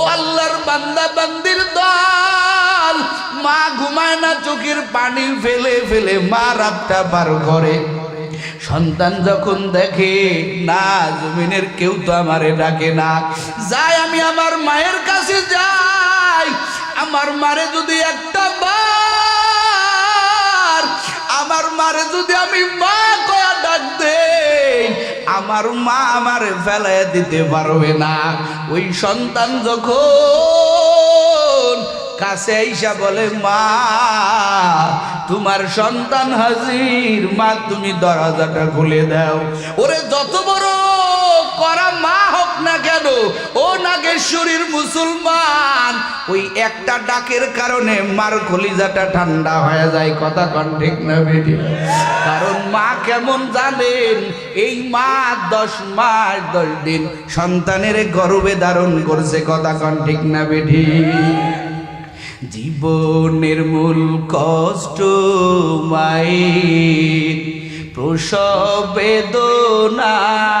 ও আল্লাহর বান্দা, বান্দির দল। মা ঘুমায় না, চোখের পানি ফেলে ফেলে মা রাতটা পার করে। সন্তান যখন দেখে, না, জমিনের কেউ তো আমারে ডাকে না। যাই, আমি আমার মায়ের কাছে যাই। আমার মারে যদি একটা বার, আমার মারে যদি আমি মা কয়া ডাক দেই আমার মা আমার ফেলায় দিতে পারবে না। ওই সন্তান যখন কাছে আইসা বলে, মা, তোমার সন্তান হাজির, মা, তুমি দরজাটা খুলে দাও। ওরে, যত বড় করা মা হোক না কেন, ও নাগেশ্বরীর মুসলমান। ওই একটা ডাকের কারণে মার কলিজাটা ঠান্ডা হয়ে যায়, কথা কন ঠিক না বেটি? কারণ মা কেমন জানেন, এই মা দশ মাস দশ দিন সন্তানের গর্বে ধারণ করছে, কথা কন ঠিক না বেটি? জীবনের মূল কষ্ট মায়ের প্রসব বেদনায়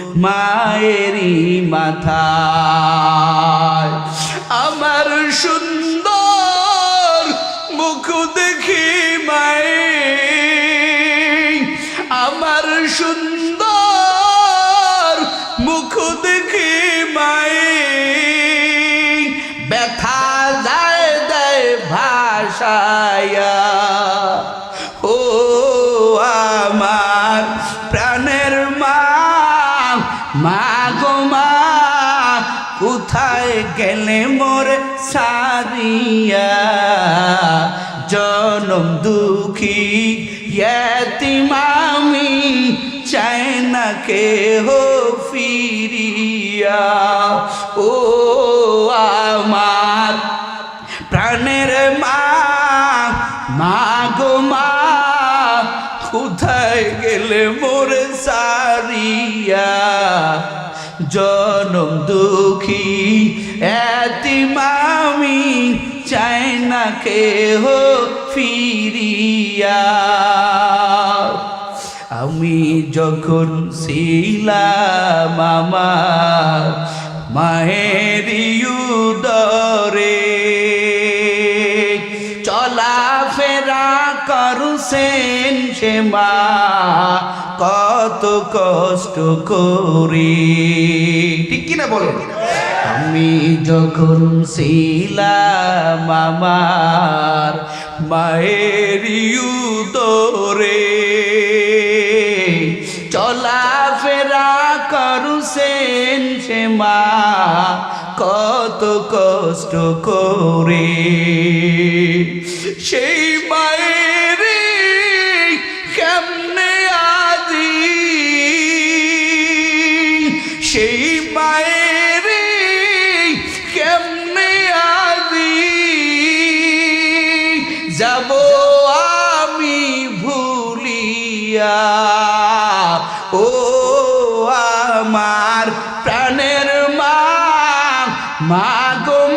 মায়েরই মাথায়। আমার সুন্দর মুখ দেখি মায়ে আমার সুন্দর মুখ দেখি মায়ে ব্যথা যায় দেয় ভাষায়া গেলে মোর সারিয়া। জনম দুঃখী মামি চায় না কে হো ফিরিয়া। ও আমার প্রাণের মা গো মা, কোথায় গেলে মোরে সারিয়া? জনম দুঃখী এতি মামি চাই না কে হো ফিরিয়া। আমি যখন ছিলাম আমার মায়ের উদরে চলা ফেরা করছেন সে মা কত কষ্ট করে। ঠিক কিনা বলেন? আমি যখন ছিলাম আমার মায়ের তোরে চলা ফেরা করছেন সে মা, কত কষ্ট করে। সেই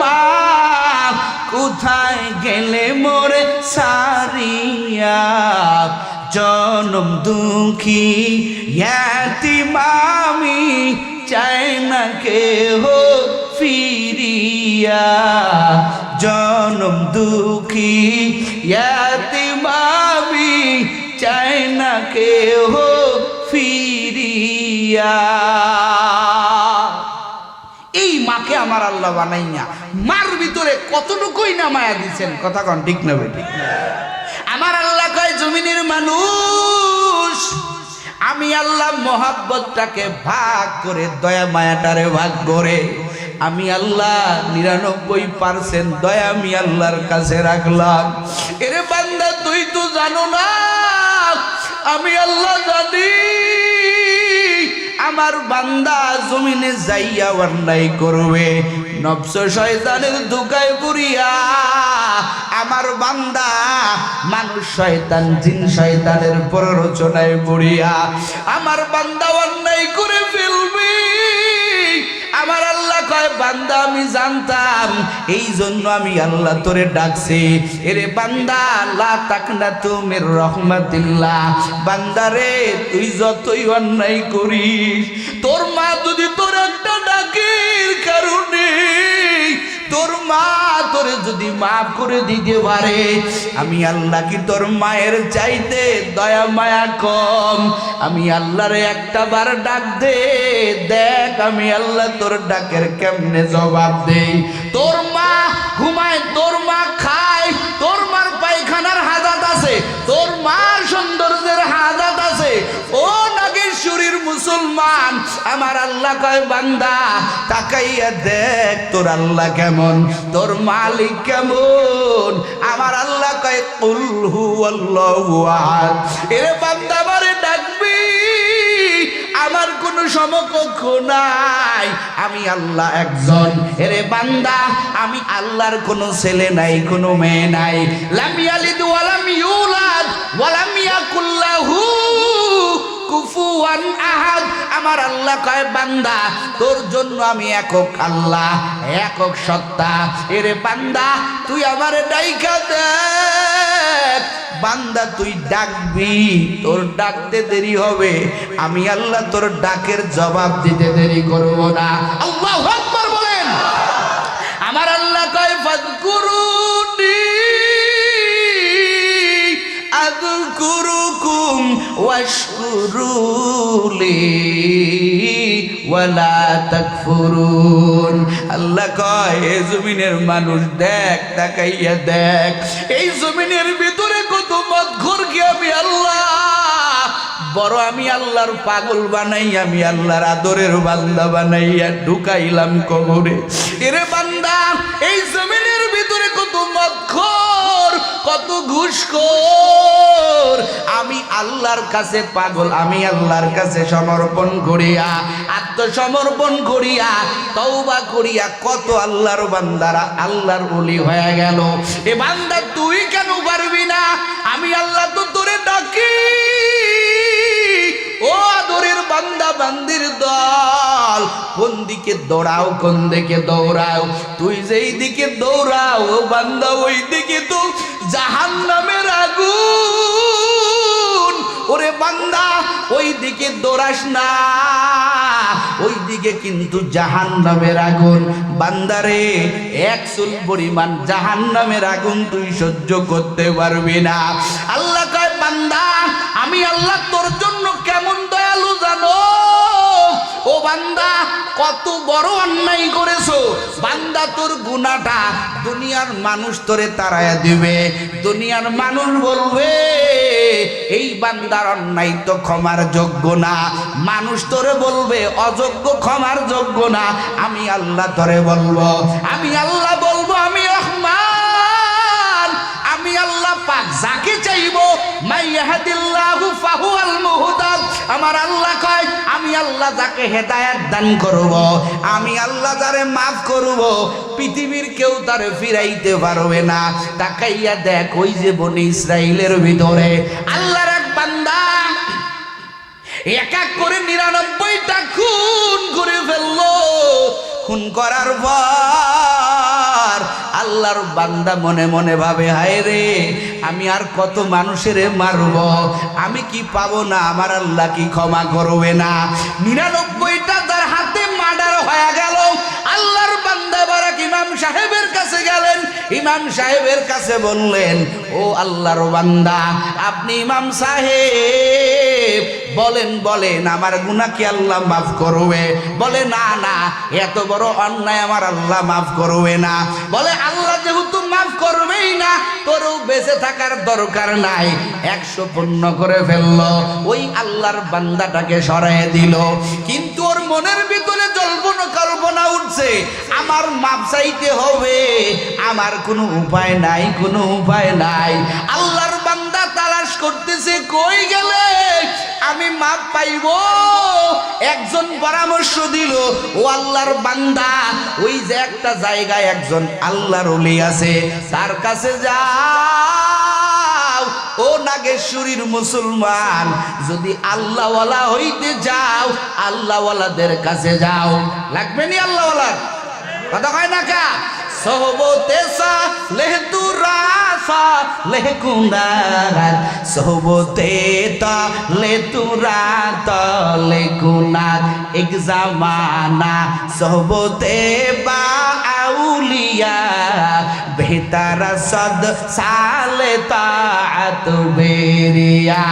মা কোথায় গেলে মোরে সারিয়া? জনম দুঃখী মামি চাই না কে হো ফিরিয়া? জনম দুঃখী মামি চাই না কে হো ফিরিয়া? এই মাকে আমার আল্লাহ বানাই না মার ভিতরে কতটুকুই না মায়া দিচ্ছেন কথা কন, ঠিক না ঠিক আমার আল্লাহ কয়, জমিনের মানুষ, আমি আল্লাহ মোহাব্বতটাকে ভাগ করে, দয়া মায়াটারে ভাগ করে, আমি আল্লাহ নিরানব্বই পার্সেন্ট দয়া আমি আল্লাহর কাছে রাখলাম। এরে বান্দা, তুই তো জানো না, আমি আল্লাহ জানি, আমার বান্দা জমিনে যাইয়া অন্যায় করবে। নবস শয়তানের দুকায় পুরিয়া আমার বান্দা মানুষ শয়তান, জিন শয়তানের প্ররোচনায় পড়িয়া, আমার বান্দা অন্যায় করে ফেলবে। আমার আল্লাহ কয়, বান্দা, আমি জানতাম এই জন্য আমি আল্লাহ তোরে ডাকছি। এরে বান্দা আল্লাহ তাক না তুমি রহমাতিল্লাহ। বান্দা রে, তুই যতই অন্যায় করিস, তোর মা যদি তোর একটা ডাকের কারণে তোর মা তোরে যদি মাফ করে দিতে পারে, আমি আল্লাহ কি তোর মায়ের চাইতে দয়া মায়া কম। আমি আল্লাহরে একটা বার ডাক দে, দেখ আমি আল্লাহ তোর ডাকের কেমনে জবাব দেই। তোর মা ঘুমায়, তোর মা খায়, তোর মার পায়খানার হাজাত আছে, তোর মা সৌন্দর্যের হাজাত আছে ও নাগেশ্বরীর মুসলমান আমার আল্লাহ কয়, বান্দা, তাকাইয়া দেখ তোর আল্লাহ কেমন, তোর মালিক কেমন। আমার আল্লাহ কয়, কুল হু আল্লাহু এরে বান্দা, আমারে ডাকবি। আমার কোনো সমকক্ষ নাই। আমি আল্লাহ একজন। এরে বান্দা, আমি আল্লাহর কোনো ছেলে নাই, কোনো মেয়ে নাই। লাম ইয়ালিদ ওয়ালাম ইউলাদ ওয়ালাম ইয়াকুল্লাহু আমার আল্লাহ কয়, বান্দা, তোর জন্য আমি একক আল্লাহ, একক সত্তা। এরে বান্দা, তুই আমারে ডাইকা দেখ। বান্দা, তুই ডাকবি, তোর ডাকতে দেরি হবে। আমি আল্লাহ তোর ডাকের জবাব দিতে দেরি করব না। আল্লাহ আকবার বলেন। আমার আল্লাহ কয়, ফাদকুরুনি তাকফুরুন আল্লাহ কয় এই জমিনের মানুষ দেখ, তাকাইয়া দেখ। এই জমিনের ভিতরে কত মত ঘুরকে আমি আল্লাহ? বড় আমি আল্লাহর পাগল বানাই, আমি আল্লাহর আদরের বান্দা বানাইয়া ঢুকাইলাম কবরে এরে বান্দা, এই জমিনের ভিতরে কত মক্ষর কত ঘুষখোর আল্লাহর কাছে পাগল, আমি আল্লাহর কাছে সমর্পণ করিয়া, আত্মসমর্পণ করিয়া, তওবা করিয়া কত আল্লাহর বান্দারা আল্লাহর ওলি হয়ে গেল। এ বান্দা তুই কেন পারবি না? আমি আল্লাহ তো তোরে ডাকি। ও আদরের বান্দা, বান্দির দল, কোন দিকে দৌড়াও, কোন দিকে দৌড়াও? তুই যেই দিকে দৌড়াও বান্দা, ওই দিকে তো জাহান নামের আগুন। ওরে বান্দা ওই দিকে দৌড়াস না। ওই দিকে কিন্তু জাহান নামের আগুন বান্দারে এক চুল পরিমাণ জাহান নামের আগুন তুই সহ্য করতে পারবি না। আল্লাহ কয়, বান্দা, আমি আল্লাহ তোর জন্য কেমন দয়ালু জানো? ও বান্দা, কত বড় অন্যায় করেছ। বান্দা, তোর গুনাটা দুনিয়ার মানুষ তোরে তারায়া দিবে। দুনিয়ার মানুষ বলবে এই বান্দার অন্যায় তো ক্ষমার যোগ্য না। মানুষ তোরে বলবে, অযোগ্য ক্ষমার যোগ্য না। আমি আল্লাহ তোরে বলব, আমি আল্লাহ বলব, আমি রহমান। আমি আল্লাহ পাক যাকে চাইব, মাইয়াহাদিল্লাহু ফাহুয়াল মুহতাদ আমার আল্লাহ কয়, আমি আল্লাহ যাকে হেদায়েত দান করব, আমি আল্লাহ যারে মাফ করব, পৃথিবীর কেউ তারে ফিরাইতে পারবে না। তাকাইয়া দেখ ওই যে বনি ইসরাইলের ভিতরে, আল্লাহর এক বান্দা এক এক করে নিরানব্বইটা খুন করে ফেলল। খুন করার পর আল্লাহর বান্দা মনে মনে ভাবে, হায় রে, আমি আর কত মানুষের মারব? আমি কি পাবো না? আমার আল্লাহ কি ক্ষমা করবে না? নিরানব্বইটা তার হাতে মার্ডার হয়ে গেল। আল্লাহর বান্দা বারাক ইমাম সাহেবের কাছে গেলেন। ইমাম সাহেবের কাছে বললেন, ও আল্লাহর বান্দা, আপনি ইমাম সাহেব বলেন বলেন, আমার গুণা কি আল্লাহ মাফ করবে? বলে, না না, এত বড় অন্যায় আমার আল্লাহ মাফ করবে না। বলে, আল্লাহ যেহেতু মাফ করবেই না, তোরও বেঁচে থাকার দরকার নাই। একশো পূর্ণ করে ফেলল, ওই আল্লাহর বান্দাটাকে সরাই দিল। কিন্তু ওর মনের ভিতরে জল্পনা কল্পনা উঠছে, আমার মাপ চাইতে হবে, আমার কোনো উপায় নাই, কোনো উপায় নাই। আল্লাহর বান্দা তালাশ করতেছে, কই গেলে? আমি মাপ পাইব? একজন পরামর্শ দিল, ও আল্লাহর বান্দা, ওই যে একটা জায়গায় একজন আল্লাহর ওলি আছে তার কাছে যাও। ও নাগেশ্বরীর মুসলমান, যদি আল্লাহওয়ালা হইতে যাও, আল্লাহওয়ালাদের কাছে যাও। লাগবে নি আল্লাহওয়ালার কথা কয় না কা? সহবতে সা লেহতু রাসা লেকুনার সহবতে তা লেতু রাত লেকুনার এক জামানা সহবতে বা আউলিয়া। বেহতার সদ সালে তাত বেরিয়া।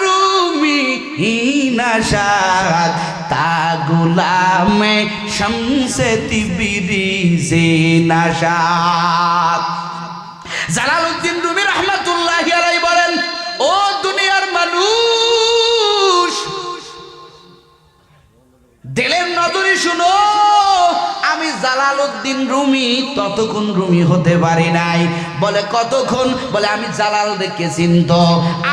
রুমি তা গুলামে শমসে তিবিরি জে রুমি আলাইহি বলেন, ও দুনিয়ার মানুষ, দিলের নজরে শুনো। আমি জালালউদ্দিন রুমি, ততক্ষণ রুমি হতে পারি নাই। বলে, কতক্ষণ? বলে, আমি জালাল দেখে চিন্ত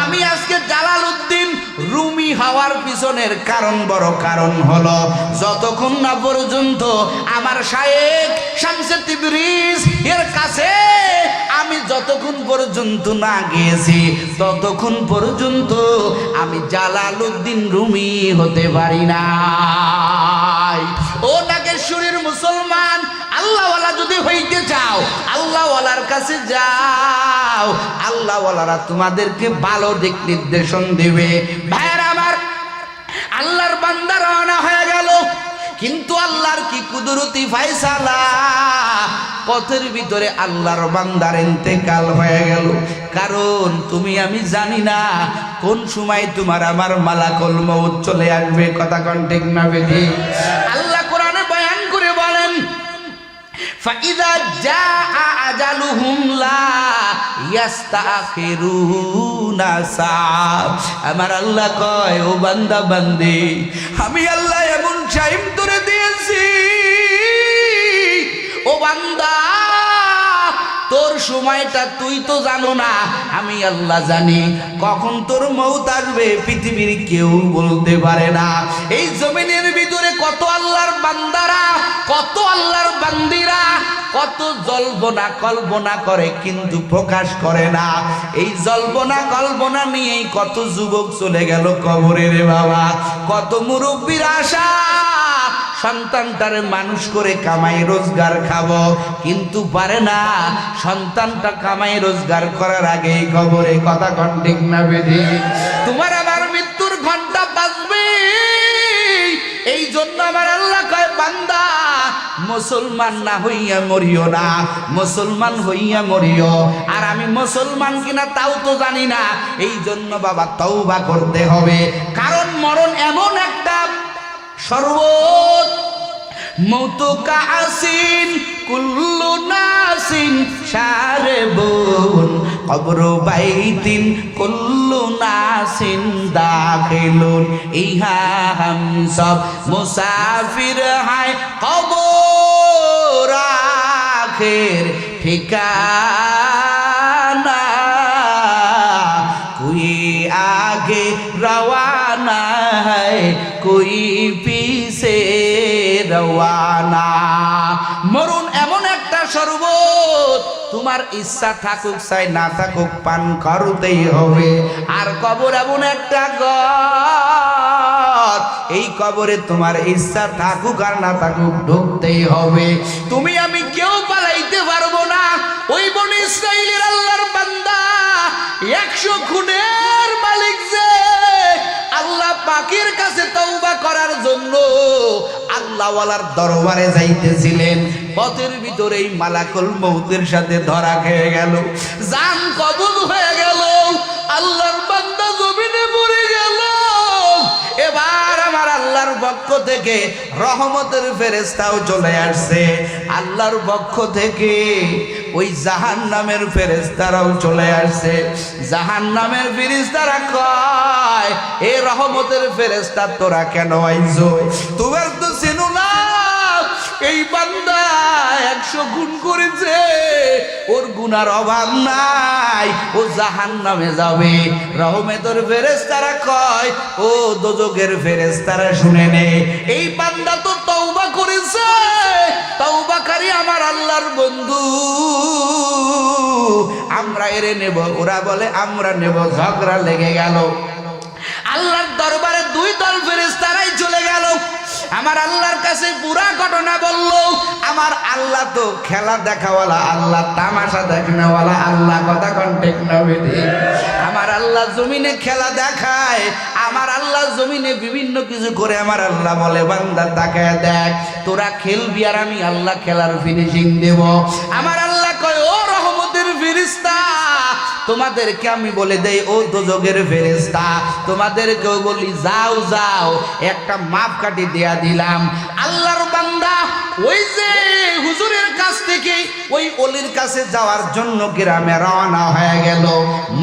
আমি আজকে জালালউদ্দিন রুমি হওয়ার পিছনের কারণ বড় কারণ হলো, যতক্ষণ না পর্যন্ত আমার শায়েক শামসে তিবরিজ এর কাছে আমি যতক্ষণ পর্যন্ত না গিয়েছি, ততক্ষণ পর্যন্ত আমি জালালউদ্দিন রুমি হতে পারি না। ও নাগেশ্বরীর মুসলমান, আল্লাহওয়ালা যদি হইতে চাও, আল্লাহওয়ালার কাছে যাও, আল্লাহওয়ালারা তোমাদেরকে ভালো দিক নির্দেশন দেবে। ভাইয়ের আমার, আল্লাহর বান্দা রওনা হয়ে গেল। কিন্তু আল্লাহর কি কুদরতি ফায়সালা? পথের ভিতরে আল্লাহর বান্দার এতেকাল হয়ে গেল। কারণ তুমি আমি জানি না কোন সময় তোমার আমার মালাকল মৌত চলে আসবে। কথা কন ঠিক না বেদি আল্লাহ কোরআনে বয়ান করে বলেন, ফাইদা যা আজালুহুম লা আমার আল্লাহ কয়, ও বান্দা, বান্দি, আমি আল্লাহ টাইম ধরে দিয়েছি। ও বান্দা তোর সময়টা তুই তো জানো না, আমি আল্লাহ জানি। কখন তোর মৌত আসবে, পৃথিবীর কেউ বলতে পারে না। এই জমিনের ভিতরে কত আল্লাহর বান্দারা, কত আল্লাহর বান্দিরা, কত জল্পনা কল্পনা করে কিন্তু প্রকাশ করে না। এই জল্পনা কল্পনা নিয়েই কত যুবক চলে গেল কবরে রে বাবা, কত মুরব্বীর আশা সন্তানটারে মানুষ করে কামাই রোজগার খাব। কিন্তু পারে না, সন্তানটা কামাই রোজগার করার আগেই কবরে কথা কন্টিক না বেঁধে তোমার আমার মৃত্যুর ঘণ্টা বাজবে। এই জন্য আমার আল্লাহ কয়, বান্দা, মুসলমান না হইয়া মরিও না, মুসলমান হইয়া মরিও। আর আমি মুসলমান কিনা তাও তো জানি না। এই জন্য বাবা তওবা করতে হবে। কারণ মরণ এমন একটা সর্বত মৌতুকা আসিন, কুল্লু নাসিন, সারে বোন, কবর বাইতিন, কুল্লু নাসিন দাখিলুন। ইহা হাম সব মুসাফির হাই কবর আখের ঠিকানা। কুই আগে রওয়ানা হয়, কুই পি রওয়ানা। মরুন এমন একটা শরবত, তোমার ইচ্ছা থাকুক, চাই না থাকুক, পান করতেই হবে। আর কবর এমন একটা ঘর, এই কবরে তোমার ইচ্ছা থাকুক আর না থাকুক, ঢুকতেই হবে। তুমি আমি কেউ পালাইতে পারব না। ওই বন ইসরাইলের আল্লাহর বান্দা একশো খুনের আল্লাহ পাকের কাছে তওবা করার জন্য আল্লাহওয়ালার দরবারে যাইতেছিলেন। পথের ভিতরেই মালাকুল মৌতের সাথে ধরা খেয়ে গেল। জান কবুল হয়ে গেল। আল্লাহর বান্দা জমিনে পড়ে গেল। এবার আমার আল্লাহর পক্ষ থেকে রহমতের ফেরেস্তাও চলে আসছে। আল্লাহর পক্ষ থেকে ওই জাহান নামের ফেরেস্তারাও চলে আসছে। জাহান নামের ফেরেস্তারা কয় এ রহমতের ফেরেস্তা তোরা কেন আইছো? তোমার তো চেনো না, এই বান্দা একশো গুণ করেছে, ওর গুনার অভাব নাই, ও জাহান নামে যাবে। রহমেতর ফেরেস তারা কয়, ও দোজকের ফেরেস তারা শুনে নে, এই বান্দা তো তৌবা করেছে, তওবাকারী আমার আল্লাহর বন্ধু। আমরা এরে নেব, ওরা বলে, আমরা নেব, ঝগড়া লেগে গেল। আল্লাহর দরবারে দুই দল ফেরেশতারাই চলে গেল। আমার আল্লাহর কাছে পুরা ঘটনা বলল, আমার আল্লাহ তো খেলা দেখাওয়ালা, আল্লাহ তামাশা দেখানোওয়ালা, আল্লাহ কথা কন্টেক আমার আল্লাহ জমিনে খেলা দেখায়, আমার আল্লাহ জমিনে বিভিন্ন কিছু করে আমার আল্লাহ বলে, বান্দা তাকায় দেখ, তোরা খেলবি আর আমি আল্লাহ খেলার ফিনিশিং দেব। আমার আল্লাহ কয়, ও রহমতের ফিরিস্তা তোমাদেরকে আমি বলে দেই, ও দোজগের ফেরেস্তা তোমাদেরকেও বলি, যাও যাও, একটা মাপ কাটি দেয়া দিলাম। আল্লাহর বান্দা, ওই যে হুজুরের কাছ থেকে, ওই অলির কাছে যাওয়ার জন্য গ্রামে রওনা হয়ে গেল।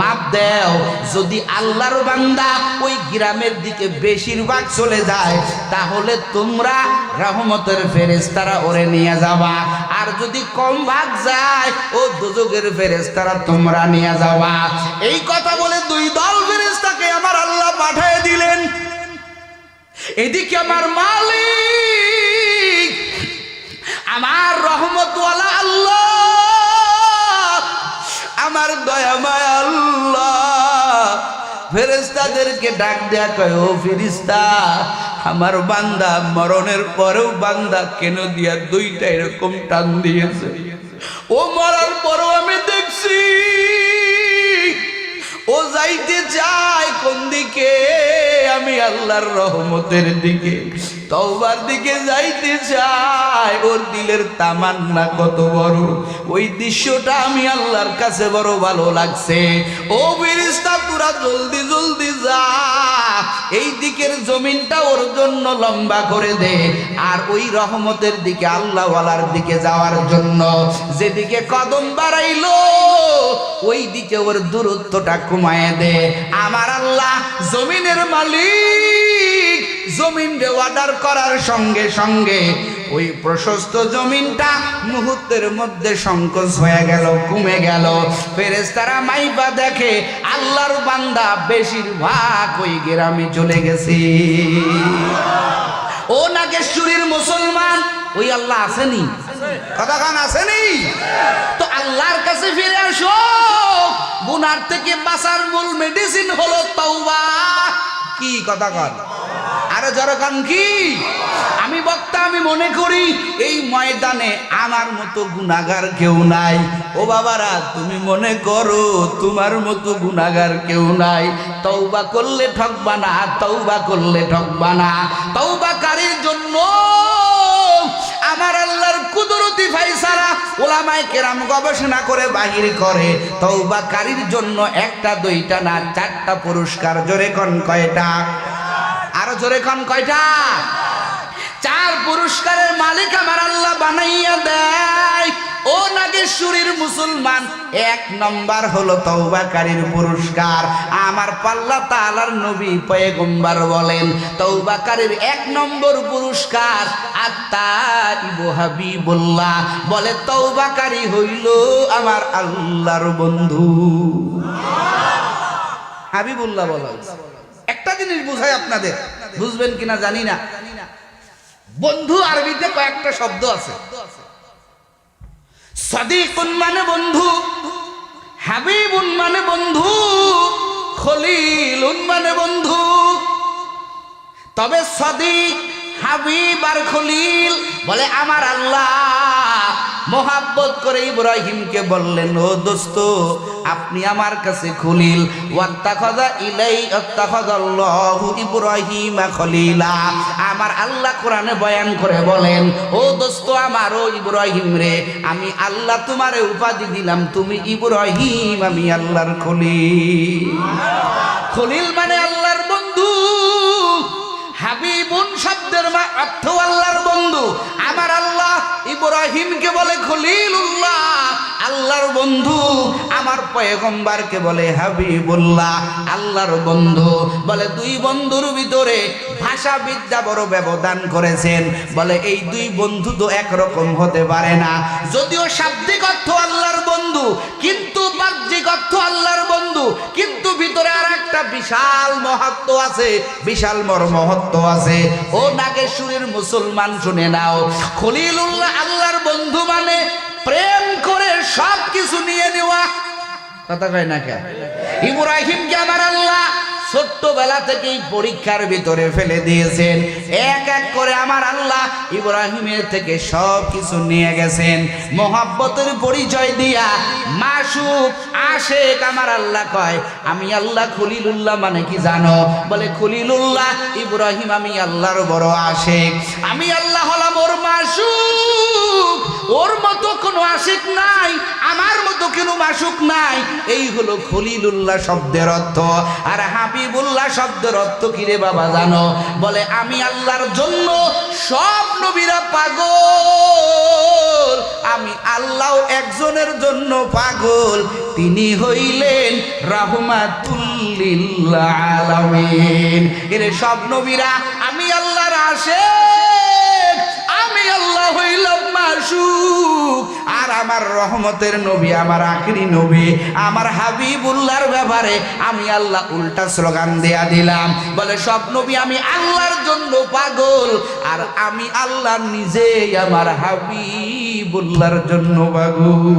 মাপ দেও, যদি আল্লাহর বান্দা ওই গ্রামের দিকে বেশিরভাগ চলে যায়, তাহলে তোমরা রহমতের ফেরেস্তারা ওরে নিয়ে যাবা। আর যদি কম ভাগ যায়, ও দুযোগের ফেরেস্তারা তোমরা নিয়ে যাওয়া এই কথা বলে দুই দল ফেরেস্তাকে আমার আল্লাহ পাঠিয়ে দিলেন। এদিকে আমার মালিক, আমার রহমতওয়ালা আল্লাহ, আমার দয়াময় আল্লাহ ফেরেস্তাদেরকে ডাক দেয়া কয়, ও ফিরিস্তা আমার বান্দা মরণের পরেও বান্দা কেন দিয়া দুইটা এরকম টান দিয়েছে? ও মরার পরও আমি দেখছি, ও যাইতে যায় কোন দিকে? আমি আল্লাহর রহমতের দিকে তওবার দিকে যাইতে চায় ওর দিলের তামান্না কত বড়। ওই দৃশ্যটা আমি আল্লাহর কাছে বড় ভালো লাগছে। ও ফিরিস্তা তোরা জলদি জলদি যা। এই দিকের জমিনটা ওর জন্য লম্বা করে দে। আর ওই রহমতের দিকে, আল্লাহওয়ালার দিকে যাওয়ার জন্য যেদিকে কদম বাড়াইলো, ওই দিকে ওর দূরত্বটা কমায় দে। আমার আল্লাহ জমিনের মালিক। জমিন অর্ডার করার সঙ্গে সঙ্গে ওই প্রশস্ত জমিনটা মুহূর্তের মধ্যে সংকোচ হয়ে গেল, কমে গেল। ফেরেস্তারা মাইপা দেখে আল্লাহর বান্দা বেশিরভাগ ওই গ্রামে চলে গেছে। ও নাগেশ্বরীর মুসলমান, ওই আল্লাহ আসেনি। কতক্ষণ আসেনি? তো আল্লাহর কাছে ফিরে আসো গুনার থেকে বাঁচার মূল মেডিসিন হলো তওবা। কি কথা কন? আরও জরকান কি? আমি বক্তা, আমি মনে করি এই ময়দানে আমার মতো গুণাগার কেউ নাই। ও বাবারা, তুমি মনে করো তোমার মতো গুণাগার কেউ নাই। তওবা করলে ঠকবা না বা করলে ঠকবা না। কারের জন্য ওলামায়ে কেরাম গবেষণা করে বাহির করে। তৌবাকারীর জন্য একটা, দুইটা না চারটা পুরস্কার? জোরে কোন কয়টা? আরও জোরে কোন কয়টা? চার পুরস্কারের মালিক আমার আল্লাহ বানাইয়া দেয়। ও নাগেশ্বরীর মুসলমান, এক নম্বর হলো তৌবাকারীর পুরস্কার। আমার পাল্লা তালার নবী পয়গম্বর বলেন তৌবাকারীর এক নম্বর পুরস্কার হাবিবুল্লাহ। বলে তৌবাকারী হইল আমার আল্লাহর বন্ধু। হাবিবুল্লাহ বলা একটা জিনিস বুঝাই আপনাদের, বুঝবেন কিনা জানি না। বন্ধু আরবিতে কয়েকটা শব্দ আছে। সাদিকুন মানে বন্ধু, হাবিবুন মানে বন্ধু, খলিলুন মানে বন্ধু। তবে সাদিক, হাবিব আর খলিল বলে, আমার আল্লাহ মোহাব্বত করে ইব্রাহিমকে বললেন, ও দোস্ত, আপনি আমার কাছে খুলিল ইলাই ইব্রাহিমা আমার আল্লাহ কোরআনে বয়ান করে বলেন, ও দোস্ত, আমার, ও ইব্রাহিম রে, আমি আল্লাহ তোমারে উপাধি দিলাম, তুমি ইব্রাহিম, আমি আল্লাহর খলিল। খলিল মানে আল্লাহর বন্ধু, হাবিবুন অর্থ আল্লাহর বন্ধু। আমার আল্লাহ ইব্রাহিমকে বলে খলিলুল্লাহ। আল্লাহর বন্ধু আমার পয়গম্বারকে বলে হাবিবুল্লাহ। আল্লাহর বন্ধু বলে, দুই বন্ধুর ভিতরে ভাষা বিদ্যা বড় ব্যবধান করেছেন। বলে, এই দুই বন্ধু তো একরকম হতে পারে না। যদিও শাব্দিক অর্থ আল্লাহর বন্ধু, কিন্তু বাহ্যিক অর্থ আল্লাহর বন্ধু, কিন্তু ভিতরে আর একটা বিশাল মহত্ব আছে, বিশাল মর মহত্ব আছে। ও নাগেশ্বরীর মুসলমান শুনে নাও, খলিলুল্লাহ আল্লাহর বন্ধু মানে প্রেম করে সব কিছু নিয়ে নেওয়া। কথা কয় না কে? ইব্রাহিমকে আমার আল্লাহ ছোট্টবেলা থেকেই পরীক্ষার ভিতরে ফেলে দিয়েছেন। এক এক করে আমার আল্লাহ ইব্রাহিমের থেকে সব কিছু নিয়ে গেছেন। মোহাব্বতের পরিচয় দিয়া মাসুক, আশেক আমার আল্লাহ কয়, আমি আল্লাহ খলিলুল্লাহ মানে কি জানো? বলে, খলিলুল্লাহ, ইব্রাহিম আমি আল্লাহর বড় আশেক। আমি আল্লাহ হলাম ওর মাসুক। ওর মতো কোনো আশিক নাই, আমার মতো কোনো মাসুক নাই। এই হলো খলিলুল্লাহ শব্দের অর্থ। আর হাবিবুল্লাহ শব্দের অর্থ কি রে বাবা জানো? বলে, আমি আল্লাহর জন্য সব নবীরা পাগল। আমি আল্লাহ একজনের জন্য পাগল। তিনি হইলেন রাহমাতুল্লিল্লাহ আলামিন। এর সব নবীরা, আমি আল্লাহর আসে আমি আল্লাহ হইলাম মাসুক আর আমার রহমতের নবী, আমার আখরি নবী, আমার হাবিবুল্লাহর ব্যাপারে আমি আল্লাহ উল্টা স্লোগান দেয়া দিলাম। বলে, সব নবী, আমি আল্লাহর জন্য পাগল, আর আমি আল্লাহ নিজেই আমার হাবিবুল্লাহর জন্য পাগল।